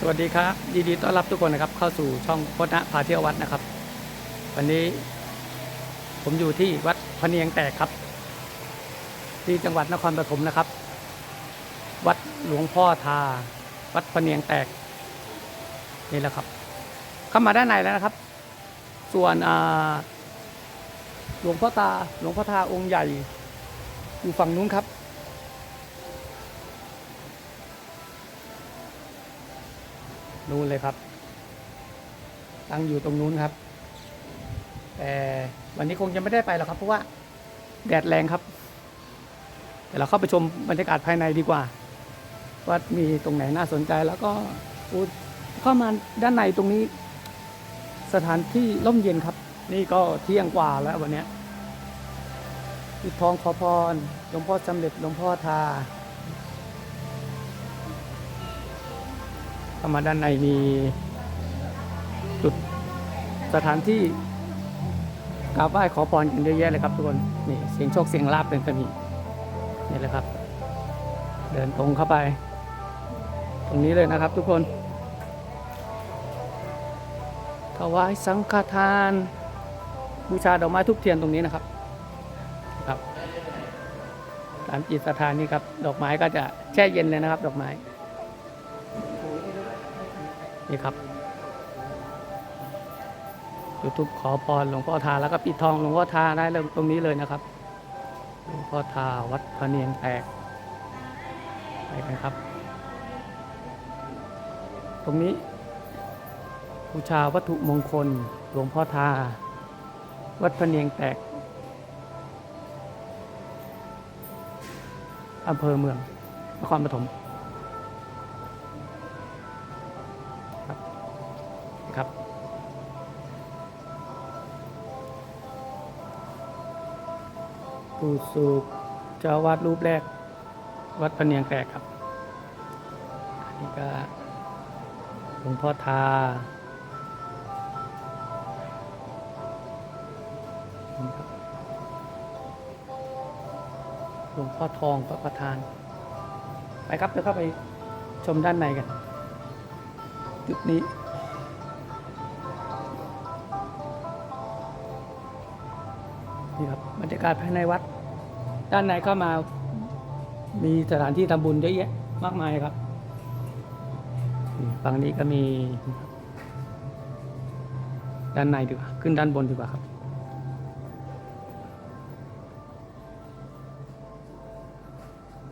สวัสดีครับ ยินดีต้อนรับทุกคนนะครับ เข้าสู่ช่องพจนะพาเที่ยววัดนะครับ วันนี้ผมอยู่ที่วัดพะเนียงแตกครับ ที่จังหวัดนครปฐมนะครับ วัดหลวงพ่อทา วัดพะเนียงแตกนี่แหละครับ เข้ามาด้านในแล้วนะครับ ส่วนอาหลวงพ่อตาหลวงพ่อทาองค์ใหญ่อยู่ฝั่งนู้นครับ นู่นเลยครับ ตั้งอยู่ตรงนู้นครับ แต่วันนี้คงจะไม่ได้ไปหรอกครับ เพราะว่าแดดแรงครับเดี๋ยวเราเข้าไปชมบรรยากาศภายในดีกว่า ว่ามีตรงไหนน่าสนใจแล้วก็เข้ามาด้านในตรงนี้ สถานที่ร่มเย็นครับ นี่ก็เที่ยงกว่าแล้ววันนี้ปิดทองขอพรหลวงพ่อสำเร็จหลวงพ่อทาามาด้านในมีจุดสถานที่กราบไหว้ขอพรกันเยอะแยะเลยครับทุกคนนี่เสียงโชคเสียงลาบเป็นก็มีนี่เลยครับ เดินตรงเข้าไป ตรงนี้เลยนะครับทุกคนถวายสังฆทาน บูชาดอกไม้ทุกเทียนตรงนี้นะครับครับตามจิตศรัทธานี่ครับดอกไม้ก็จะแช่เย็นเลยนะครับ ดอกไม้ นี่ครับยูทูบขอพรหลวงพ่อทาแล้วก็ปิดทองหลวงพ่อทาได้เลยตรงนี้เลยนะครับหลวงพ่อทาวัดพระเนียงแตกไปกันครับ ตรงนี้บูชาวัตถุมงคลหลวงพ่อทา วัดพระเนียงแตกอำเภอเมืองนครปฐม ผู้สูบเจ้าวาดรูปแรก วัดพะเนียงแตกครับอันนี้ก็หลวงพ่อทานี่ครับหลวงพ่อทองพระประธาน ไปครับเดี๋ยวเข้าไปชมด้านในกัน จุดนี้ นี่ครับบรรยากาศภายในวัด ด้านในเข้ามามีสถานที่ทำบุญเยอะแยะมากมายครับฝั่งนี้ก็มี ด้านในดีกว่า ขึ้นด้านบนดีกว่าครับ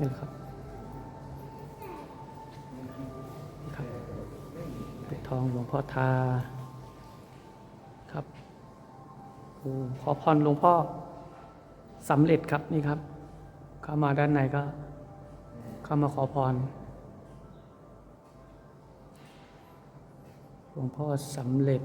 นี่ครับนี่ครับปิดทองหลวงพ่อทาครับ ขอพรหลวงพ่อสำเร็จครับนี่ครับ เข้ามาด้านในก็ เข้ามาขอพรหลวงพ่อสำเร็จ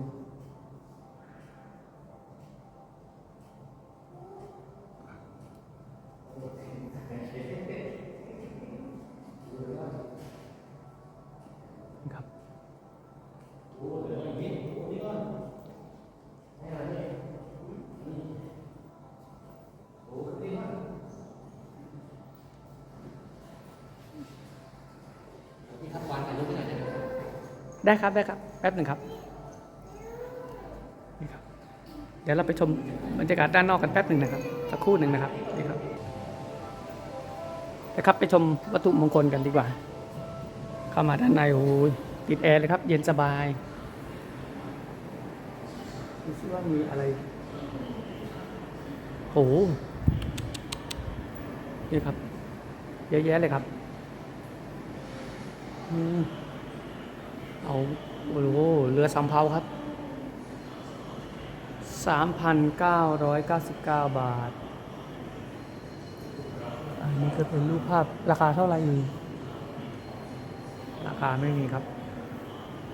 ได้ครับได้ครับ แป๊บหนึ่งครับนี่ครับ เดี๋ยวเราไปชมบรรยากาศด้านนอกกันแป๊บหนึ่งนะครับสักครู่หนึ่งนะครับนี่ครับนะครับไปชมวัตถุมงคลกันดีกว่า เข้ามาด้านในโอ้ยติดแอร์เลยครับ เย็นสบายดูซิว่ามีอะไรโอ้โหนี่ครับ เยอะแยะเลยครับ อืม เอาโอ้โหเรือสำเภาครับ 3,999 บาท อันนี้ก็เป็นรูปภาพราคาเท่าไหร่อยู่ราคาไม่มีครับ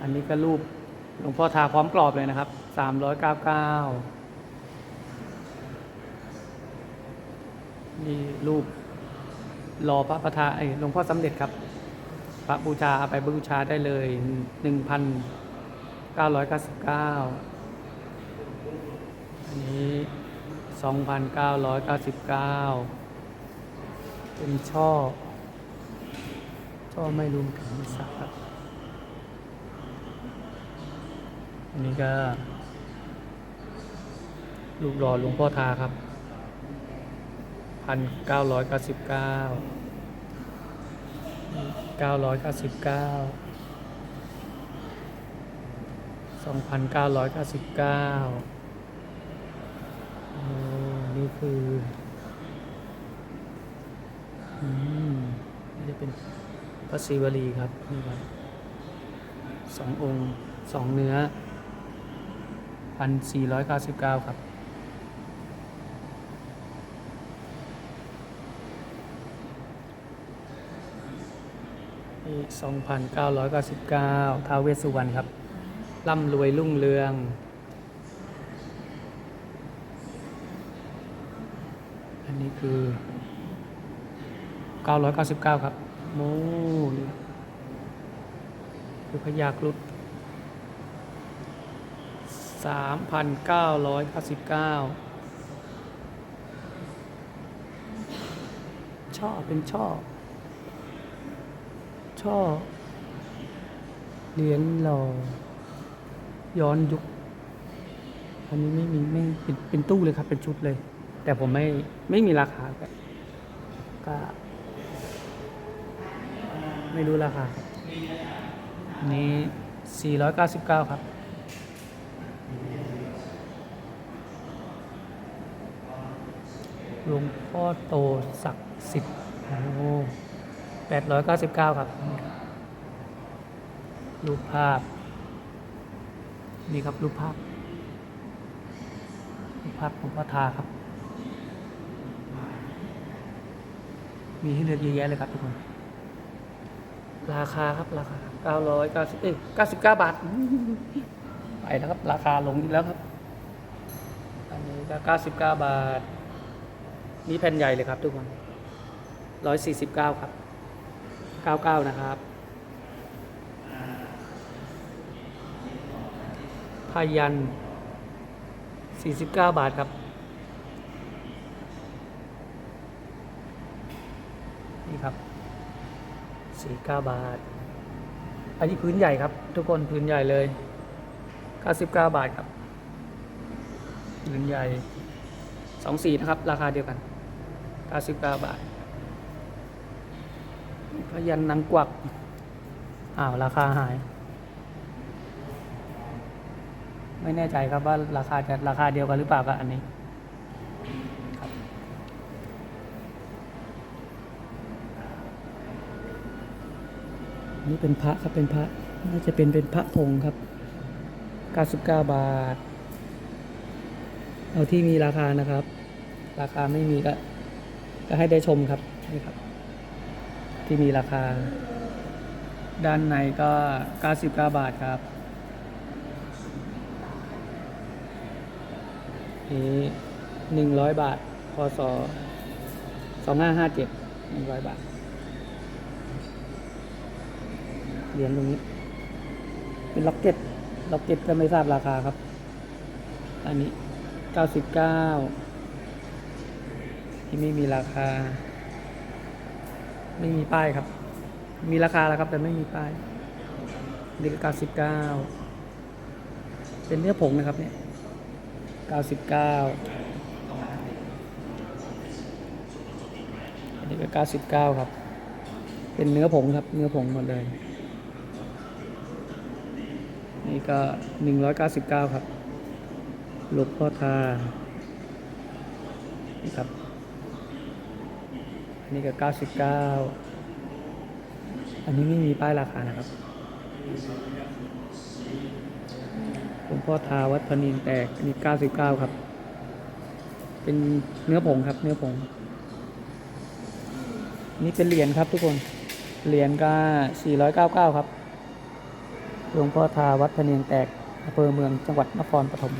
อันนี้ก็รูปหลวงพ่อทาพร้อมกรอบเลยนะครับ 399นี่รูปรอพระประธานไอ้หลวงพ่อสำเร็จครับ พระบูชาเอาไปบูชาได้เลยหนึ่งพันเก้าร้อยเก้าสิบเก้าอันนี้สองพันเก้าร้อยเก้าสิบเก้าเป็นช่อ ช่อไม่รวมถึงสักครับอันนี้ก็รูปหล่อหลวงพ่อทาครับพั นเก้าร้อยเก้าสิบเก้าสองพันเก้าร้อยเก้าสิบเก้าโอ้นี่คืออืมนี่จะเป็นพระศิวลีครับนี่ครับสององค์สองเนื้อพันสี่ร้อยเก้าสิบเก้าครับ สองพันเก้าร้อยเก้าสิบเก้าท้าวเวสสุวรรณครับ ร่ำรวยรุ่งเรืองอันนี้คือเก้าร้อยเก้าสิบเก้าครับโมนี่คือพญาครุฑสามพันเก้าร้อยเก้าสิบเก้าช่อเป็นช่อ ช่อเหรียญหล่อย้อนยุค อันนี้ไม่มีไม่เป็นเป็นตู้เลยครับ เป็นชุดเลย แต่ผมไม่ไม่มีราคาก็ไม่รู้ราคาอันนี้ 499 ครับ หลวงพ่อโตศักดิ์สิทธิ์โอ้ แปดร้อยเก้าสิบเก้าครับ รูปภาพ นี่ครับรูปภาพ รูปภาพของพ่อทาครับ มีให้เลือกเยอะแยะเลยครับทุกคน ราคาครับ ราคาเก้าร้อยเก้าสิบเอ้ยเก้าสิบเก้าบาท ไปแล้วครับ ราคาลงอีกแล้วครับ อันนี้ก็เก้าสิบเก้าบาทนี่แผ่นใหญ่เลยครับทุกคนร้อยสี่สิบเก้าครับ เก้าเก้านะครับพายันสี่สิบาทครับ นี่ครับสี่เก้าบาท อันนี้พื้นใหญ่ครับ ทุกคนพื้นใหญ่เลยเก้าสิบาทครับพื้นใหญ่สองสีนะครับ ราคาเดียวกันเก้าสิบเก้าบาท พยันนางกวัก อ้าว ราคาหาย ไม่แน่ใจครับว่าราคาจะราคาเดียวกันหรือเปล่ากับอันนี้นี่เป็นพระครับเป็นพระน่าจะเป็นเป็นพระพงครับ 99 บาท เอาที่มีราคานะครับ ราคาไม่มีก็ ก็ให้ได้ชมครับนี่ครับ ที่มีราคา ด้านในก็ 99 บาทครับนี่100บาท พศ2557 100บาท เหรียญตรงนี้ เป็นล็อกเก็ต ล็อกเก็ตก็ไม่ทราบราคาครับ อันนี้99ที่ไม่มีราคา ไม่มีป้ายครับ มีราคาแล้วครับแต่ไม่มีป้ายนี่ก็เก้าสิบเก้าเป็นเนื้อผงนะครับเนี่ยเก้าสิบเก้าอันนี้ก็เก้าสิบเก้าครับ เป็นเนื้อผงครับ เนื้อผงหมดเลย นี่ก็หนึ่งร้อยเก้าสิบเก้าครับลวงพ่อทานี่ครับ อันนี้ก็เก้าสิบเก้าอันนี้ไม่มีป้ายราคานะครับหลวงพ่อทาวัดพนินแตกอันนี้เก้าสิบเก้าครับ เป็นเนื้อผงครับ เนื้อผง นี่เป็นเหรียญครับทุกคน เหรียญก็สี่ร้อยเก้าเก้าครับหลวงพ่อทาวัดพนินแตกอำเภอเมืองจังหวัดนครปฐม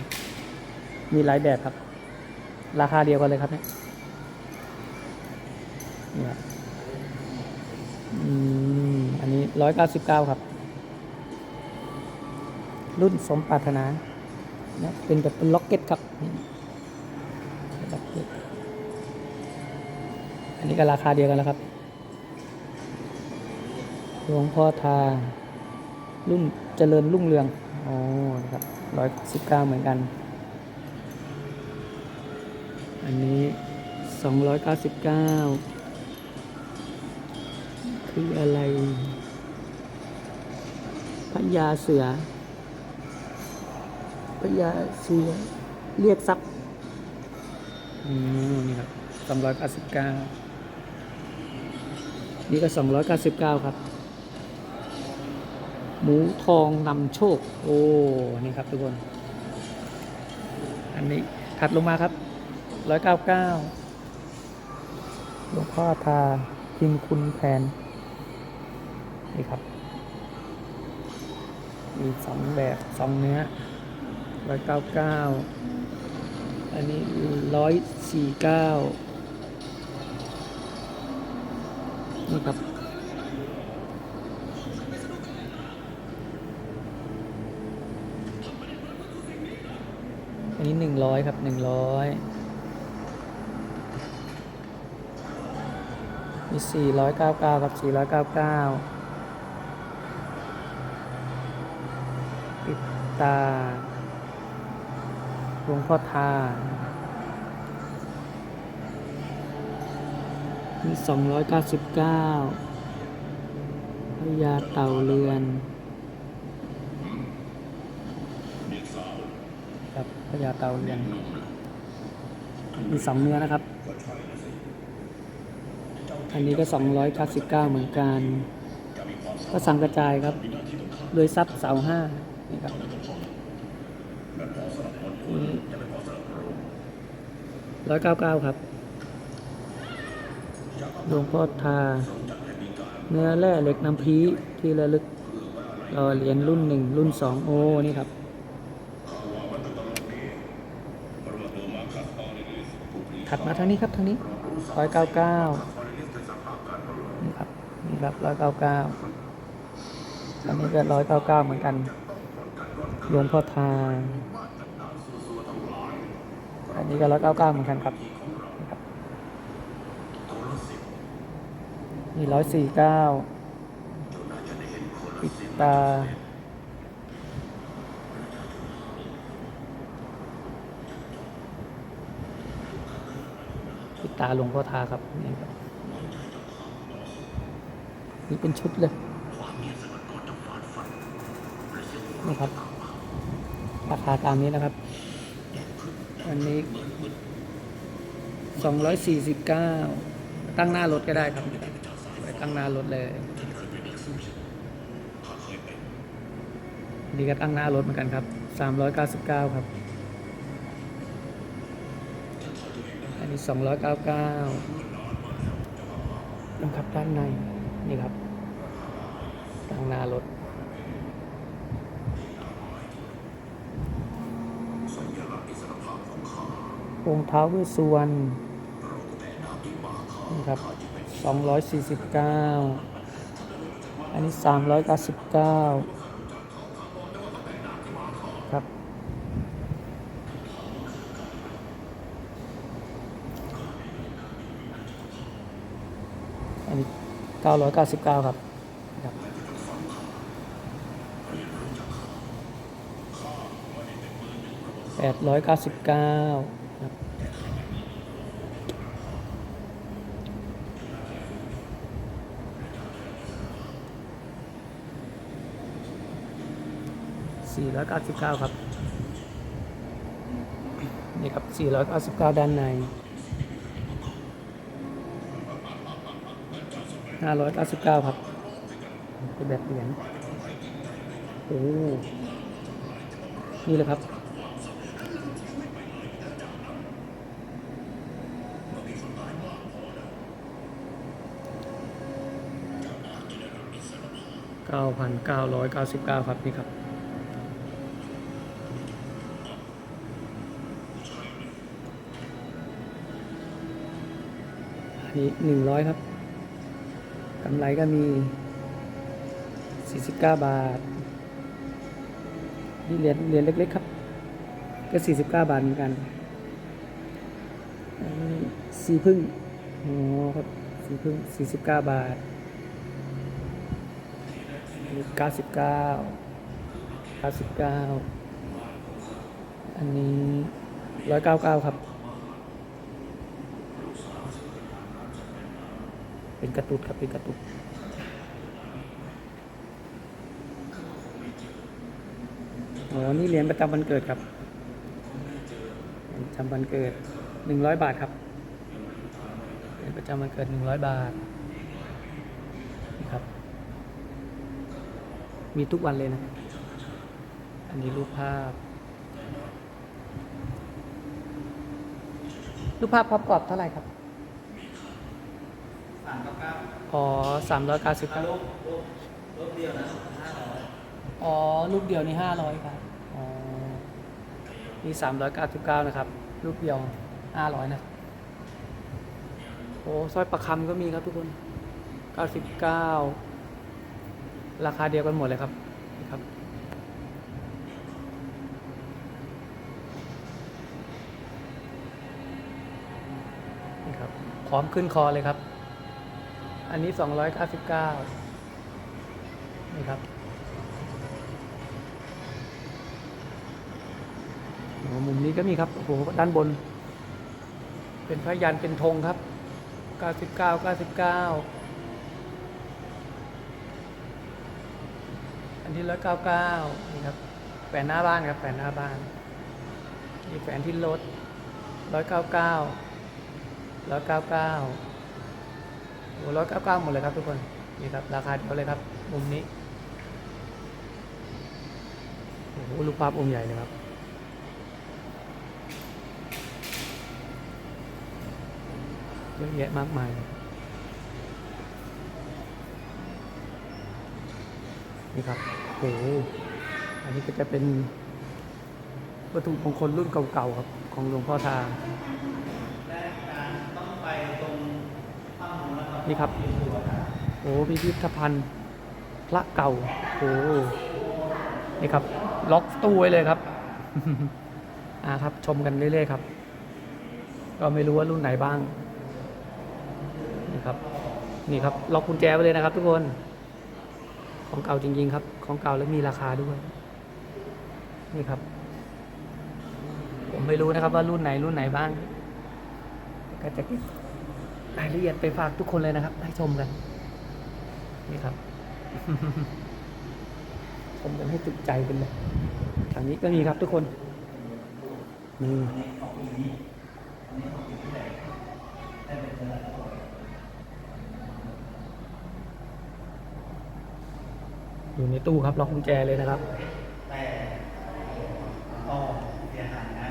มีหลายแบบครับ ราคาเดียวกันเลยครับเนี่ย เนี่ยอืมอันนี้ร้อยเก้าสิบเก้าครับ รุ่นสมปรารถนาเนี่ยเป็นแบบเป็นล็อกเก็ตครับล็อกเก็ตอันนี้ก็ราคาเดียวกันแล้วครับ หลวงพ่อทารุ่นเจริญรุ่งเรืองอ๋อนะครับร้อยสิบเก้าเหมือนกัน อันนี้สองร้อยเก้าสิบเก้า คืออะไรพญาเสือพญาเสือ เรียกทรัพย์อืมนี่ครับสองร้อยเก้าสิบเก้านี่ก็สองร้อยเก้าสิบเก้าครับ หมูทองนำโชค โอ้ นี่ครับทุกคน อันนี้ถัดลงมาครับร้อยเก้าเก้าหลวงพ่อทาพิมคุณแผน นี่ครับ มีสองแบบสองเนื้อร้อยเก้าเก้าอันนี้ร้อยสี่เก้านี่ครับอันนี้หนึ่งร้อยครับหนึ่งร้อยมีสี่ร้อยเก้าเก้าครับสี่ร้อยเก้าเก้าปิด ตา หลวงพ่อทามีสองร้อยเก้าสิบเก้าพญาเต่าเรือนครับพญาเต่าเรือนมีสองเนื้อนะครับ อันนี้ก็สองร้อยเก้าสิบเก้าเหมือนกัน ก็สั่งกระจายครับ โดยซับเสาห้า นี่ครับร้อยเก้าเก้าครับหลวงพ่อทา เนื้อแร่เหล็กน้ำพีที่ระลึกรอเหรียญรุ่นหนึ่งรุ่นสองโอ้นี่ครับถัดมาทางนี้ครับทางนี้ร้อยเก้าเก้านี่ครับนี่ครับร้อยเก้าเก้าอันนี้ก็ร้อยเก้าเก้าเหมือนกัน หลวงพ่อทา อันนี้ก็ร้อยเก้าเก้าเหมือนกันครับนี่ครับ นี่ร้อยสี่เก้าปิดตาปิดตาหลวงพ่อทาครับ นี่ครับ นี่เป็นชุดเลย นี่ครับ ราคาตามนี้นะครับ อันนี้สองร้อยสี่สิบเก้าตั้งหน้ารถก็ได้ครับไปตั้งหน้ารถเลยนี่ก็ตั้งหน้ารถเหมือนกันครับสามร้อยเก้าสิบเก้าครับ อันนี้สองร้อยเก้าเก้านะครับด้านใน นี่ครับตั้งหน้ารถ องค์ท้าวเวสสุวรรณนี่ครับสองร้อยสี่สิบเก้าอันนี้สามร้อยเก้าสิบเก้าครับ อันนี้เก้าร้อยเก้าสิบเก้าครับค รับแปดร้อยเก้าสิบเก้าครับสี่ร้อยเก้าสิบเก้าครับ นี่ครับสี่ร้อยเก้าสิบเก้าด้านในห้าร้อยเก้าสิบเก้าครับเป็นแบบเหรียญโอ้นี่เลยครับเก้าพันเก้าร้อยเก้าสิบเก้าครับ นี่ครับ มีหนึ่งร้อยครับกำไรก็มีสี่สิบเก้าบาท นี่เหรียญเหรียญเล็ก ๆ ครับ ก็สี่สิบเก้าบาทเหมือนกันสี่พึ่งโอ้ครับสี่พึ่งสี่สิบเก้าบาทเก้าสิบเก้าเก้าสิบเก้าอันนี้ร้อยเก้าเก้าครับ เป็นกระตุดครับเป็นกระตุดอ๋อนี่เหรียญประจำวันเกิดครับประจำวันเกิดหนึ่งร้อยบาทครับเหรียญประจำวันเกิดหนึ่งร้อยบาทนี่ครับ มีทุกวันเลยนะ อันนี้รูปภาพรูปภาพพร้อมกรอบเท่าไหร่ครับ สามเก้าเก้า อ๋อสามร้อยเก้าสิบถ้ารูปรูปรูปเดียวนะห้าร้อยอ๋อรูปเดียวนี่ห้าร้อยครับ อ๋อนี่สามร้อยเก้าสิบเก้านะครับรูปเดียวห้าร้อยนะ โอ้สร้อยประคำก็มีครับทุกคนเก้าสิบเก้าราคาเดียวกันหมดเลยครับนี่ครับนี่ครับพร้อมขึ้นคอเลยครับ อันนี้สองร้อยเก้าสิบเก้านี่ครับโอ้โหมุมนี้ก็มีครับ โอ้โห ด้านบน เป็นพระยันเป็นธงครับ 99 99 อันที่199นี่ครับแฝนหน้าบ้านครับแฝนหน้าบ้านนี่แฝนที่รถ199 199โอ้199 หมดเลยครับทุกคนนี่ครับราคาเดียวเลยครับมุมนี้โอ้โหรูปภาพองค์ใหญ่เลยครับเยอะแยะมากมายนี่ครับโอ้โหอันนี้ก็จะเป็นวัตถุมงคลรุ่นเก่าๆครับ ของหลวงพ่อทา และการต้องไปตรงถ้ำของเราครับ นี่ครับ โอ้พิพิธภัณฑ์พระเก่า โอ้นี่ครับ ล็อกตู้ไว้เลยครับ อ่าครับ ชมกันเรื่อยๆครับ ก็ไม่รู้ว่ารุ่นไหนบ้าง นี่ครับ นี่ครับ ล็อกกุญแจไว้เลยนะครับ ทุกคน ของเก่าจริง ๆ ครับ ของเก่าแล้วมีราคาด้วย นี่ครับ ผมไม่รู้นะครับว่ารุ่นไหนรุ่นไหนบ้างก็จะเก็บ รายละเอียดไปฝากทุกคนเลยนะครับ ให้ชมกัน นี่ครับ ชมกันให้จุใจกันเลยทางนี้ก็มีครับทุกคนนี่อยู่ในตู้ครับล็อกกุญแจเลยนะครับ แต่ก็เสียหายนะ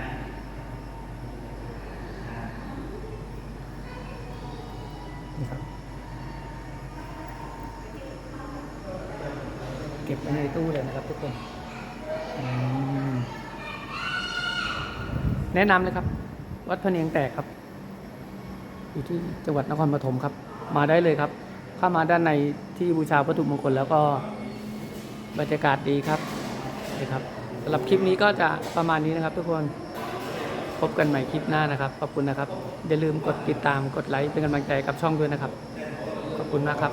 นี่ครับ เก็บไว้ในตู้เลยนะครับทุกคน แนะนำเลยครับ วัดพะเนียงแตกครับ อยู่ที่จังหวัดนครปฐมครับ มาได้เลยครับ เข้ามาด้านในที่บูชาวัตถุมงคลแล้วก็บรรยากาศดีครับนี่ครับสำหรับคลิปนี้ก็จะประมาณนี้นะครับ ทุกคนพบกันใหม่คลิปหน้านะครับ ขอบคุณนะครับ อย่าลืมกดติดตามกดไลค์เป็นกำลังใจกับช่องด้วยนะครับ ขอบคุณมากครับ